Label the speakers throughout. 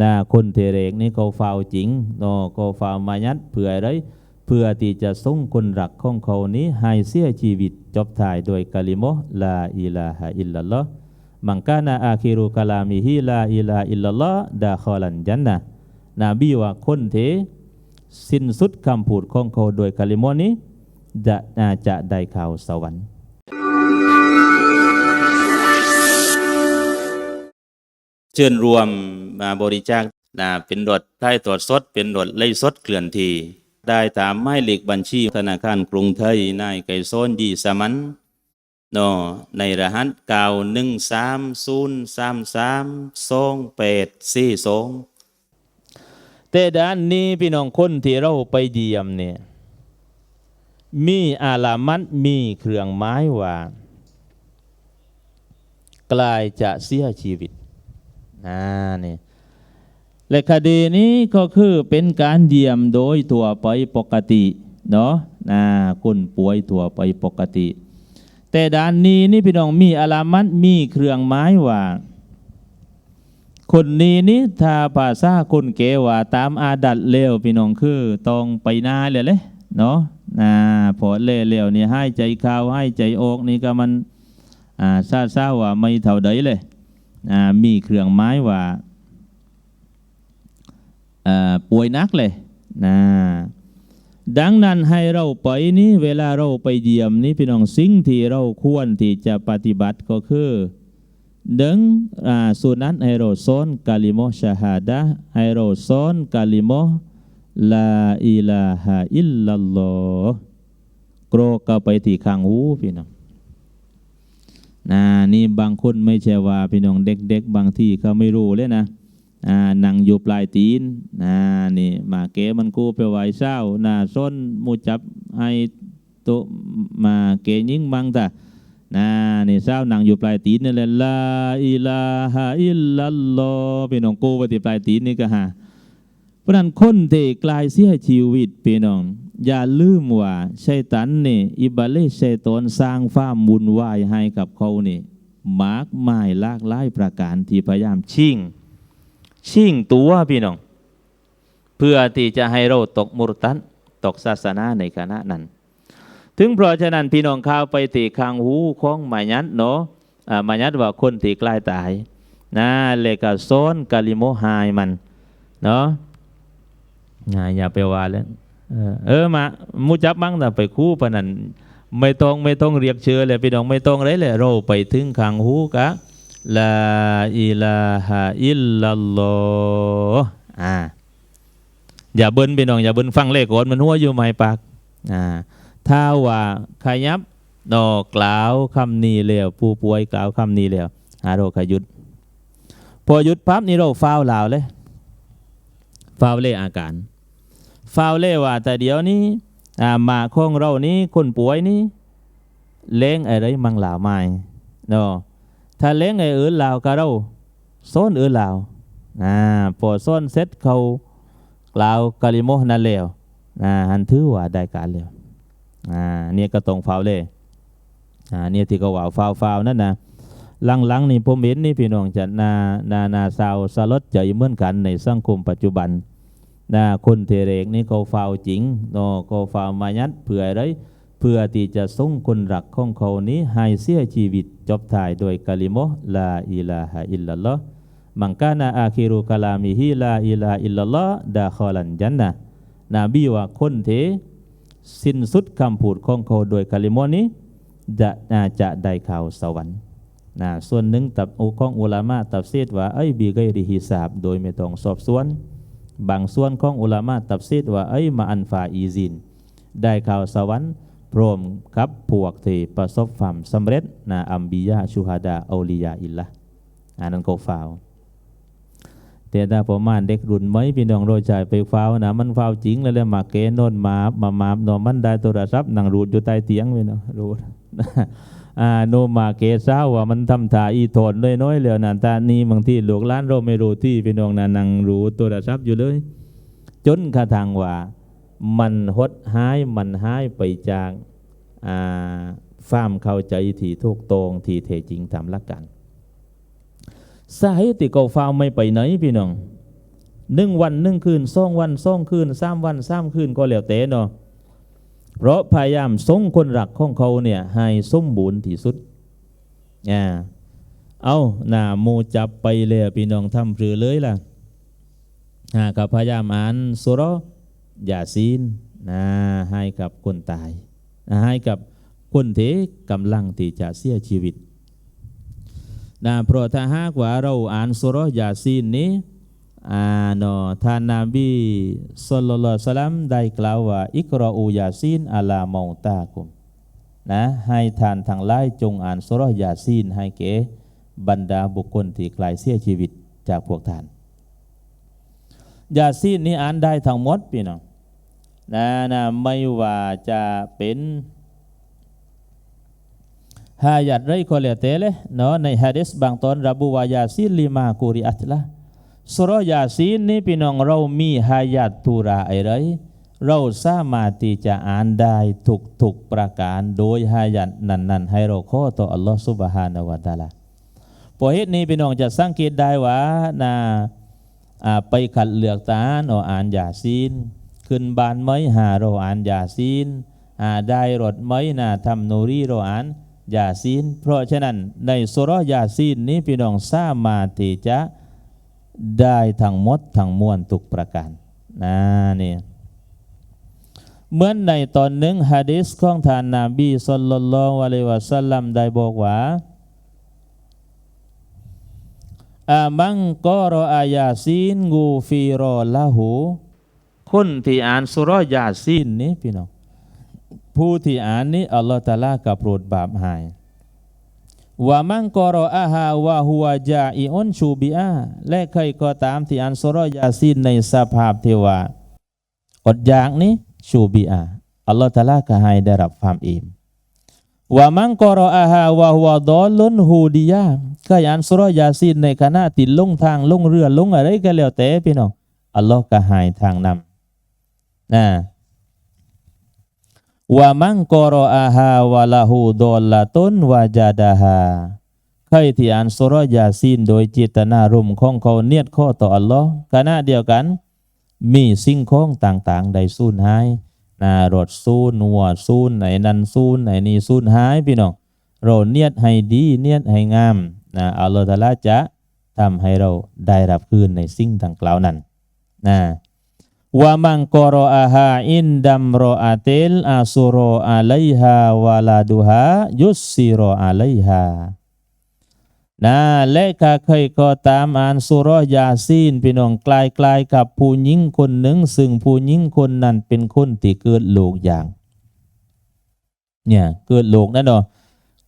Speaker 1: นะคนเทเรกนี่เขาเฝ้าจริงเนาะเขาเฝ้ามายัดเผื่ออะไรเพื่อที่จะส่งคนรักของเขานี้ให้เสียชีวิตจบถ่ายโดยกะลิโมลาอิลาฮะอิลลัลลอฮ์มังกานาอาคิรุกลามิฮิลาอิลาอิลลัลลอฮ์ดาคอลันจันนะนบีว่าคนเทสิ้นสุดคำพูดของเขาโดยกะลิโมนี้จะน่าจะได้ข่าวสวรรค์ เชิญรวมมาบริจาคนะเป็นรถไทยตรวจสด เป็นรถไล่สดเคลื่อนที่ได้ตามหมายเลขบัญชีธนาคารกรุงไทยนายไก่โซนดีสมันเนอในรหัสเก้าหนึ่งสามศูนย์สามสามสองแปดสี่สองแต่ด้านนี้พี่น้องคนที่เราไปเยี่ยมเนี่ยมีอาลามัดมีเครื่องไม้ว่า กลายจะเสียชีวิต นะนี่และคดีนี้ก็คือเป็นการเยี่ยมโดยตัวไปปกติเนาะนะคนป่วยตัวไปปกติ แต่ด้านนี้นี่พี่น้องมีอาลามัดมีเครื่องไม้ว่าคนนี้นี่ถ้าภาษาคนเกว่าตามอาดัดเลวพี่น้องคือต้องไปนาเลยเลยเนาะนะพอเล่เลวนี่ให้ใจข้าวให้ใจออกนี่ก็มันอ่าซาซาว่าไม่เท่าใดเลย มีเครื่องไม้ว่าป่วยนักเลยนะดังนั้นให้เราไปนี้เวลาเราไปเยี่ยมนี่พี่น้องสิ่งที่เราควรที่จะปฏิบัติก็คือดึงอ่าสุนัตให้เราสอนกาลิโมชาฮาดะห์ให้เราสอนกาลิโมลาอิลาฮะอิลลัลลอฮ์โกรกก็ไปที่ข้างหูพี่น้อง นะนี่บางคนไม่ใช่ว่าพี่น้องเด็กๆบางที่เขาไม่รู้เลยนะอ่านั่งอยู่ปลายตีนนะนี่มาเกมันกูไปไหวเศร้านะส้นมูจับให้โตะมาเกยิงบังตานะนี่เศร้านั่งอยู่ปลายตีนนี่แหละลาอิลาฮะอิลลัลลอพี่น้องกูไปที่ปลายตีนนี่ก็หาเพราะนั้นคนที่กลายเสียชีวิตพี่น้อง อย่าลืมว่าชัยตันนี่อิบาเลชัยตนสร้างฟ้ามุนวายให้กับเขานี่มากมายลากหลายประการที่พยายามชิงชิงตัวพี่น้อง เพื่อที่จะให้เราตกมุรตันตกศาสนาในคณะนั้น ถึงเพราะฉะนั้นพี่น้องข้าวไปตีคางหูของมายัดเนาะมายัดว่าคนที่ใกล้ตายนะเลกาโซนกาลิโมไฮมันเนาะอย่าอย่าไปว่าเลย เออมามูจับบ้างแต่ไปคู่ปนันไม่ต้องไม่ต้องเรียกเชื่อเลยพี่น้องไม่ต้องเลยเลยเราไปถึงขังหูกะลาอิลาฮะอิลลัลลอฮ์อ่าอย่าเบิ้นพี่น้องอย่าเบิ้นฟังเลขก่อนมันหัวอยู่ไม่ปากอ่าถ้าว่าขยับดอกกล่าวคำนี้แล้วผู้ป่วยกล่าวคำนี้แล้วหาโรคขยุดพอหยุดปั๊บนี่เราฟ้าวลาวเลยฟาวเล่อาการ ฟาวเล่ว่า แต่เดี๋ยวนี้มาของเรานี้คนป่วยนี้เล้งอะไรมังหลาไม่เนาะถ้าเล้งไอ้อื่นลาวก็เราซ้อนอื่นลาวอ่าพอซ้อนเสร็จเขากล่าวกาลิโมนั่นแล้วอ่าหันถือว่าได้การแล้วอ่าเนี่ยก็ตรงฟาวเล่อ่าเนี่ยที่เขาว่าฟาวฟาวนั่นนะหลังๆนี่ผมเห็นนี่พี่น้องจะนานานาสาวสลดใจเหมือนกันในสังคมปัจจุบัน นะคนเทเรกนี่เขาเฝ้าจริงเนาะเขาเฝ้ามายัดเผื่ออะไรเพื่อที่จะส่งคนรักของเขานี้ให้เสียชีวิตจบถ่ายโดยกะลิโมลาอิลาฮะอิลลัลลอฮ์มังกานาอาคิรุกะลามิฮิลาอิลาอิลลัลลอฮ์ดาคอลันจันนะนบีว่าคนเทสิ้นสุดคำพูดของเขาโดยกะลิโมนี้จะน่าจะได้ข่าวสวรรค์นะส่วนหนึ่งตับอุของอุลามะตับซีดว่าไอ้บีไกริฮิสาบโดยไม่ต้องสอบสวน บางส่วนของอุลามะตับซีดว่าไอ้มาอันฟาอีซิน ได้ข่าวสวรรค์พร้อมกับพวกที่ประสบความสำเร็จนะอัมบียาชูฮาดาอัลียาอิลละอันนั้นก็ฟาวแต่ถ้าประมาณเด็กรุ่นไหมพี่น้องโรยใจไปฟาวนะมันฟาวจริงแล้วเลยมาเกนโนนมามามาโนมันได้โทรศัพท์นั่งรูดอยู่ใต้เตียงพี่น้องรูด อาโนมาเกซาว่ามันทำท่าอีโทนน้อยเหลือนันตานี้บางที่ลูกล้านเราไม่รู้ที่พี่น้องนานังรู้ตัวระซับอยู่เลย จนกระทั่งว่า มันหดหายมันหายไปจากอ่าความเข้าใจที่ถูกตรงที่เทจริงตามหลักการสาเหตุที่เขาฟ้าไม่ไปไหนพี่น้องหนึ่งวันหนึ่งคืนสองวันสองคืนสามวันสามคืนก็แล้วแต่เนาะ เพราะพยายามทรงคนรักของเขาเนี่ยให้สมบูรณ์ที่สุดอ่าเอาหน้ามูจับไปเลยพี่น้องทำหรือเลยล่ะอ่ากับพยายามอ่านสุราะห์ยาซีนนะให้กับคนตายนะให้กับคนที่กำลังที่จะเสียชีวิตนะเพราะถ้าหากว่าเราอ่านสุราะห์ยาซีนนี้ อาเนาะท่านนบีสุลต่านลสลัมได้กล่าวว่า อิกรออูยาซีนอัลาเมาตาคุมนะให้ท่านทั้งหลายจงอ่านสุรยาซีนให้แก่บรรดาบุคคลที่ไกลเสียชีวิตจากพวกท่าน ยาซีนนี้อ่านได้ทั้งหมดพี่น้องนะนะไม่ว่าจะเป็นฮายัดไรก็แล้วแต่เลยเนาะในฮะดิษบางตอนระบุว่ายาซีนลิมากุริอัตละ สุรยาซีนนี้พี่น้องเรามีฮายัดตุราอะไรเราสามารถที่จะอ่านได้ทุกทุกๆประการโดยฮายัดนั้นๆให้เราขอต่ออัลลอฮฺสุบฮานาวะตาลาพราะเหตุนี้พี่น้องจะสังเกตได้ว่านะอ่าไปขัดเลือกตานออ่านยาซีน ขึ้นบานไม้หาเราอ่านยาซีนหาได้รถไม้นาทำนูรีเราอ่านยาซีน เพราะฉะนั้นในสุรยาซีนนี้พี่น้องสามารถที่จะ ได้ทั้งหมดทั้งมวลทุกประการนะนี่เหมือนในตอนหนึ่งฮะดิษของท่านนาบีสุลลัลลอฮุอะลัยวะสัลลัมได้บอกว่าอามังกอรออายาซีนงูฟีรอละหูคนที่อ่านสุรยาซีนนี้พี่น้องผู้ที่อ่านนี้อัลลอฮฺตะอาลากับโปรดบาปหาย ว่ามังกรออาฮาวะฮัวจาอิอนชูบิอาและใครก็ตามที่อ่านสุรยาซีนในสภาพที่ว่าอดอยากนี้ชูบิอาอัลลอฮฺตะลาก็ให้ได้รับความอิ่มว่ามังกรออาฮาวะฮวดอลุนฮูดียาก็อ่านสุรยาซีนในขณะติดลงทางลงเรือลงอะไรก็แล้วแต่พี่น้องอัลลอฮ์ก็ให้ทางนำนะ ว่ามังกรออาฮาวะลาหูดอลลาตุนวาจาดาฮาใครที่อ่านสุรยาซีนโดยเจตนารมณ์ของเขาเนียดข้อต่ออัลลอฮ์ขณะเดียวกัน มีสิ่งของต่างๆใดสูญหายนารถซูนหัวซูนไหนนันซูนไหนนี่ซูนหายพี่น้องเราเนียดให้ดีเนียดให้งามนะอัลลอฮฺตะลาจะทำให้เราได้รับคืนในสิ่งต่างกล่าวนั้นนะ ว่ามังกรออาฮาอินดัมรออาเตลอาสุรออาไลฮาวาลาดูฮายุสซิรออาไลฮานะและข้าเคยก็ตามอ่านสุรยาซีนพี่น้องกลายกลายกับผู้หญิงคนหนึ่ง ซึ่งผู้หญิงคนนั้นเป็นคนที่เกิดโลกอย่าง เนี่ยเกิดโลกนั่นเนาะ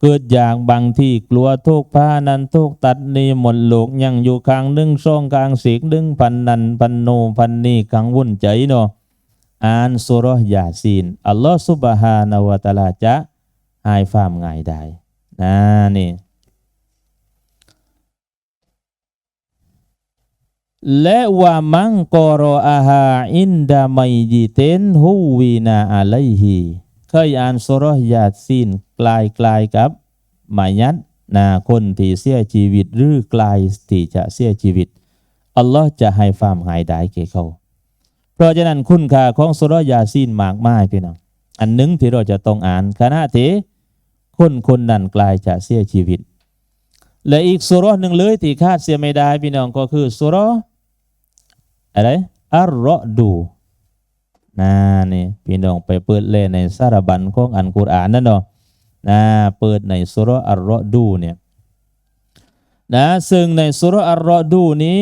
Speaker 1: เกิดอย่างบางที่กลัวทุกผ้านั้นทุกตัดนี่หมดโลกยังอยู่ข้างนึ่งช่องกลางเสียงนึ่งพันนันพันโนพันนี่กังวุ่นใจเนาะอ่านสุรยาซีนอัลลอฮฺสุบฮานาวะตะอาลาจะให้ฟามง่ายได้นะนี่และว่ามังกรออาฮาอินดาไมยิเตนฮูวีนาอะไลฮี เคยอ่านสุรยาซีนกลายกลายกับหมายัดนาคนที่เสียชีวิตหรือกลายที่จะเสียชีวิต อัลลอฮ์จะให้ความหายได้แก่เขา เพราะฉะนั้นคุณค่าของสุรยาซีนมากมายพี่น้องอันหนึ่งที่เราจะต้องอ่านขณะที่คนคนนั้นกลายจะเสียชีวิต และอีกสุรหนึ่งเลยที่คาดเสียไม่ได้พี่น้องก็คือสุรอะไรอัลรอดู นะนี่พี่น้องไปเปิดเล่นในสารบัญของอันกุรอานนั่นเนาะนะเปิดในสุรอัลรอดูเนี่ยนะซึ่งในสุรอัลรอดูนี้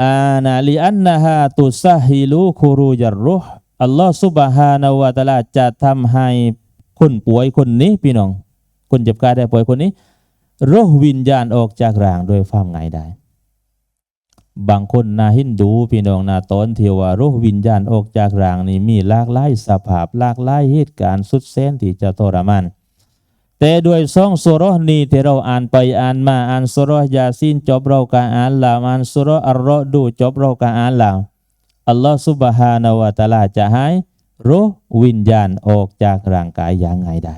Speaker 1: อ่านะลิอันนะฮาตุซาฮิลูคูรูยัรรุห์อัลลอฮ์ซุบฮานาวะตะอาลาจะทำให้คนป่วยคนนี้พี่น้อง คนเจ็บกายได้ป่วยคนนี้รูหวิญญาณออกจากร่างโดยความง่ายได้ บางคนนาฮินดูพี่น้องนาตอนเทวารูวิญญาณออกจากร่างนี่มีหลากหลายสภาพหลากหลายเหตุการณ์สุดแสนที่จะทรมานแต่ด้วยสองสุรนี้ที่เราอ่านไปอ่านมาอ่านสุรยาซีนจบเราก็อ่านลาวอ่านสุรอัลรอดูจบเราก็อ่านลาวอัลลอฮฺซุบฮานาวะตะลาจะให้รูหวิญญาณออกจากร่างกายอย่างไงได้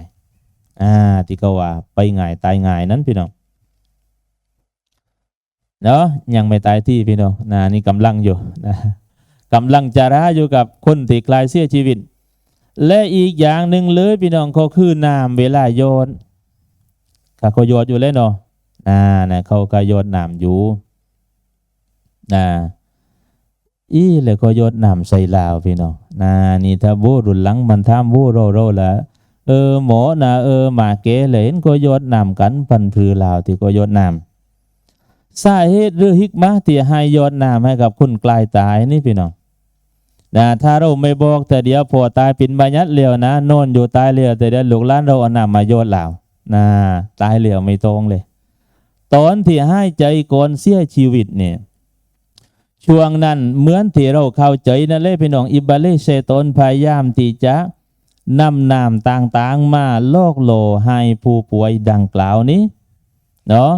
Speaker 1: อ่าที่เขาว่าไปง่ายตายง่ายนั้นพี่น้อง เนาะยังไม่ตายที่พี่น้องนะนี่กำลังอยู่นะกำลังจะร้าอยู่กับคนที่กลายเสียชีวิต และอีกอย่างหนึ่งเลยพี่น้องก็คือน้ำเวลาโยนข้าก็โยนอยู่เลยเนาะนะนะเขาก็โยนน้ำอยู่นะอีเลยก็โยนน้ำใส่ลาวพี่น้องนะนี่ถ้าบูรุนหลังมันทำบูโรโรละเออหมอนะเออหมาเก๋เลยเห็นก็โยนน้ำกันพันพือลาวที่ก็โยนน้ำ สาเหตุหรือฮิกมะที่ให้ยอดน้ำให้กับคนกลายตายนี่พี่น้องนะถ้าเราไม่บอกแต่เดียวพอตายเป็นบัญญัติเลียวนะน่นอยู่ตายเลียวแต่เดียวลูกล้านเราเอาน้ำมาโยนเหล่านะตายเลียวไม่ตรงเลย ตอนที่ให้ใจก่อนเสียชีวิตเนี่ยช่วงนั้นเหมือนที่เราเข้าใจนั่นเลยพี่น้องอิบาเลเซตนพยายามที่จะนำน้ำต่างๆมาโลกโลให้ผู้ป่วยดังกล่าวนี้เนาะ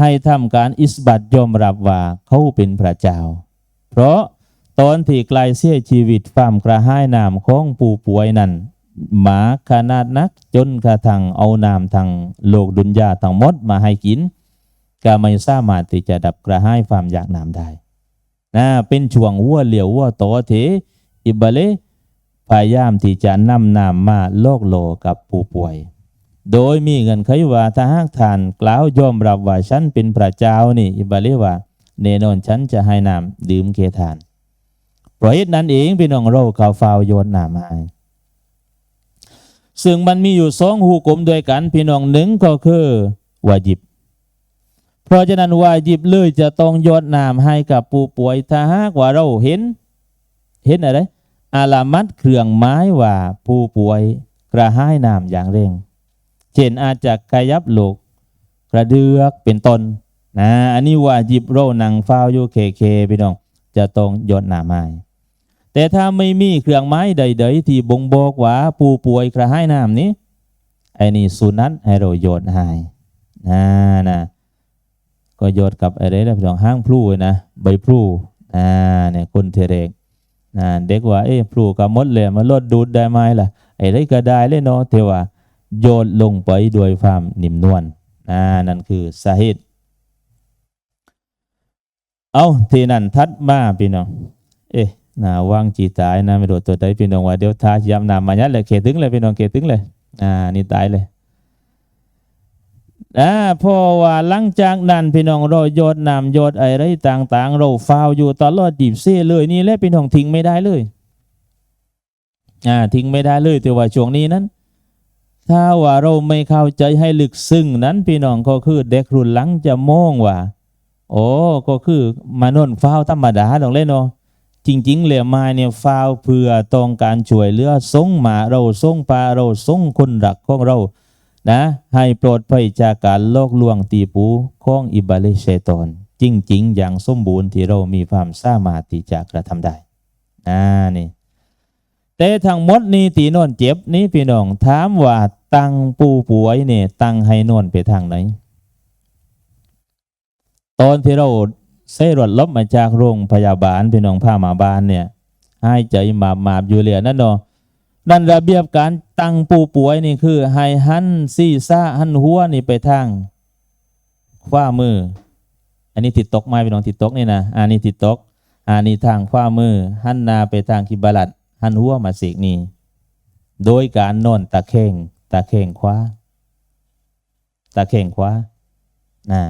Speaker 1: ให้ทำการอิสบัตยอมรับว่าเขาเป็นพระเจ้า เพราะตอนที่ไกลเสียชีวิตความกระหายน้ำของผู้ป่วยนั้นหมาขนาดนักจนกระทั่งเอาน้ำทางโลกดุนยาทั้งหมดมาให้กิน ก็ไม่สามารถที่จะดับกระหายความอยากน้ำได้นะเป็นช่วงวัวเหลียววัวโตเถอิบาเลพยายามที่จะนำน้ำมาโลกโลกับผู้ป่วย โดยมีเงินไขว่าถ้าหากท่านกล่าวยอมรับว่าฉันเป็นพระเจ้านี่อิบาลีว่าแน่นอนฉันจะให้น้ำดื่มเกทานเพราะเหตุนั้นเองพี่น้องเราเขาฟาวโยนน้ำให้ซึ่งมันมีอยู่สองหูกลมด้วยกันพี่น้องหนึ่งก็คือวาจิบ เพราะฉะนั้นวาจิบเลยจะต้องโยนน้ำให้กับผู้ป่วยถ้าหากว่าเราเห็น เห็นอะไรอาลามัดเครื่องไม้ว่าผู้ป่วยกระหายน้ำอย่างเร่ง เช่นอาจจะขยับลูกกระเดือกเป็นต้นนะอันนี้ว่าจิบโรนังฟ้าอยู่เคเคพี่น้องจะต้องยดหนาไม้แต่ถ้าไม่มีเครื่องไม้ใด ๆ ที่บ่งบอกว่าผู้ป่วยกระหายน้ำนี้ไอ้นี่สุนัตให้เราโยนให้นะนะก็โยนกับอะไรนะพี่น้องห้างพลูนะใบพลูนะเนี่ยคนเทเรกนะเด็กว่าเอ๊ะพลูกับมดเลยมันลดดูดได้ไหมล่ะไอ้ไรก็ได้เลยเนาะเทว่า โยนลงไปด้วยความนิ่มนวลนนั่นคือสาเหตุเอาทีนั้นทัดมาพี่น้อง เอ๊ะนาวางจีตายนะไม่รู้ตัวใดพี่น้องว่าเดี๋ยวทายำนำมายัดเลยเขตึงเลยพี่น้องเขตึงเลย อ่า นี่ตายเลยอ่าพราะว่าหลังจากนั้นพี่น้องเราโยดน้ำโยดอะไรต่าง ๆ เราฟาวอยู่ตลอดจีบเซ่เลยนี่แหละพี่น้องทิ้งไม่ได้เลย อ่า ทิ้งไม่ได้เลยแต่ว่าช่วงนี้นั้น ถ้าว่าเราไม่เข้าใจให้ลึกซึ้งนั้นพี่น้องก็คือเด็กรุ่นหลังจะมองว่าโอ้ก็คือมานนฟ้าวธรรมดาลองเล่นเนาะจริงๆเหลี่ยมาเนี่ยฟ้าวเพื่อต้องการช่วยเหลือส่งหมาเราส่งปลาเราส่งคนรักของเรา นะ ให้ปลอดภัยจากการลอกลวงตีปูของอิบาเลเชตอน จริง ๆ อย่างสมบูรณ์ที่เรามีความสามารถที่จะกระทำได้อ่านี่ แต่ทั้งหมดนี้ตีนวนเจ็บนี้พี่น้องถามว่าตั้งปูป่วยเนี่ยตั้งให้นวนไปทางไหน ตอนที่เราเส้รถลบมาจากโรงพยาบาลพี่น้องพามาบานเนี่ยให้ใจมามาบอยู่เหลือนั่นเนาะนั่นระเบียบการตั้งปูป่วยนี่คือให้หันซี่ซ่าหันหัวนี่ไปทางขว้ามือ อันนี้ติดตกไม้พี่น้องติดตกนี่นะอันนี้ติดตกอันนี้ทางขว้ามือหันนาไปทางคิบาลัด หันหัวมาสีกนี่โดยการนอนตะเข่งตะเข่งขวาตะเข่งขวานะ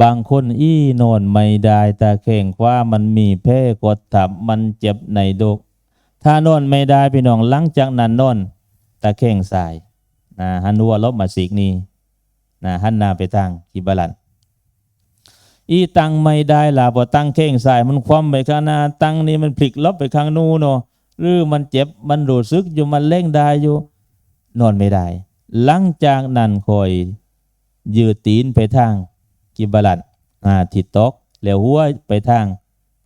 Speaker 1: บางคนอี้นอนไม่ได้ตะเข่งขวามันมีแพ้กดทับมันเจ็บในดก ถ้านอนไม่ได้พี่น้องหลังจากนั้นนอนตะเข่งสายนะหันหัวลบมาสีกนี่นะหันหน้าไปทางกิบาลัน อีตังไม่ได้ล่ะพอตั้งเข่งสายมันคว่ำไปข้างหน้าตั้งนี่มันพลิกลบไปข้างนู้นเนาะหรือมันเจ็บมันรู้สึกอยู่มันเล่งได้อยู่ นอนไม่ได้ หลังจากนั้นคอย ยืดตีนไปทางกิบาลันอ่าติดตกแล้วหัวไปทาง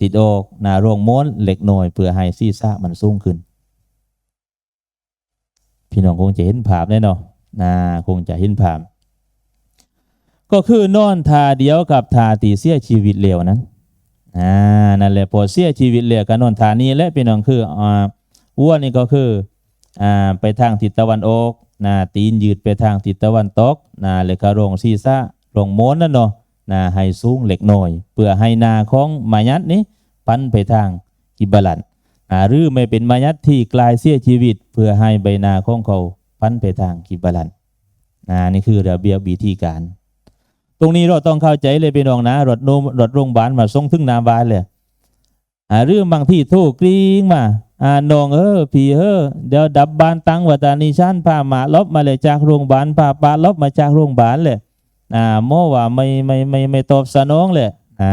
Speaker 1: ติดอกหนาโรงม้วนเหล็กหน่อยเพื่อให้ซีซ่ามันสูงขึ้น พี่น้องคงจะเห็นภาพแน่นอนนะคงจะเห็นภาพ ก็คือนอนทาเดียวกับทาตีเสียชีวิตเร็วนั้นอ่านั่นแหละพอเสียชีวิตเร็วกันนอนทานี้และพี่น้องคืออ่าวัวนี่ก็คืออ่าไปทางทิศตะวันออกนะตีนยืดไปทางทิศตะวันตกนะเลยกระโรงซีซ่าลงโม้นนั่นเนาะนะให้สูงเล็กน้อยเพื่อให้นาของมายัดนี้พันไปทางกิบาลันอ่าหรือไม่เป็นมายัดที่กลายเสียชีวิต เพื่อให้ใบนาของเขาพันไปทางกิบาลันนะนี่คือระเบียบวิธีการ ตรงนี้เราต้องเข้าใจเลยพี่น้องนะรถโนมรถโรงพยาบาลมาส่งถึงนาบานเลยอ่าเรื่องบางที่โทรกริ้งมาอ่าน้องเออพี่เออเดี๋ยวดับบานตังวัตานิชันพามาลบมาเลยจากโรงพยาบาลพาปาลบมาจากโรงพยาบาลเลยอ่าโมว่าไม่ไม่ไม่ไม่ตอบสนองเลยอ่า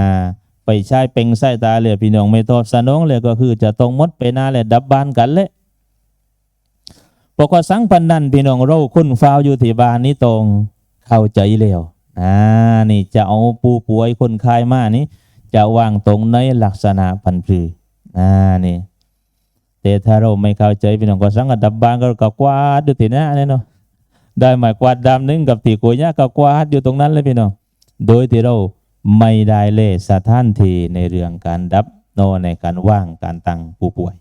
Speaker 1: ไปใช้เป็งใส่ตาเลยพี่น้องไม่ตอบสนองเลยก็คือจะต้องมดไปหนาเลยดับบานกันเลยบอกว่าสังพันนันพี่น้องเราคุณฟ้าวอยู่ที่บ้านนี้ตรงเข้าใจแล้ว อ่านี่จะเอาผู้ป่วยคนไข้มานี่จะวางตรงในลักษณะพันพืออ่านี่แต่ถ้าเราไม่เข้าใจพี่น้องก็สังกัดดับบางก็ก็กวาดอยู่ที่น้าเนี่ยเนาะได้หมายกวาดดำหนึงกับตีกุยเนี่ยก็กวาดอยู่ตรงนั้นเลยพี่น้องโดยที่เราไม่ได้เล่สถานที่ในเรื่องการดับโนในการว่างการตั้งผู้ป่วย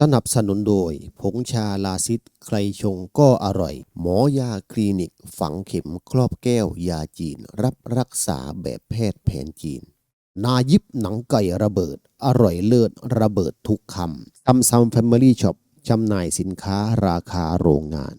Speaker 2: สนับสนุนโดย ผงชาลาซิดใครชงก็อร่อย หมอยาคลินิก ฝังเข็มครอบแก้วยาจีน รับรักษาแบบแพทย์แผนจีน นายิบหนังไก่ระเบิด อร่อยเลิศระเบิดทุกคำซัมซัมแฟมิลี่ช็อปจำหน่ายสินค้าราคาโรงงาน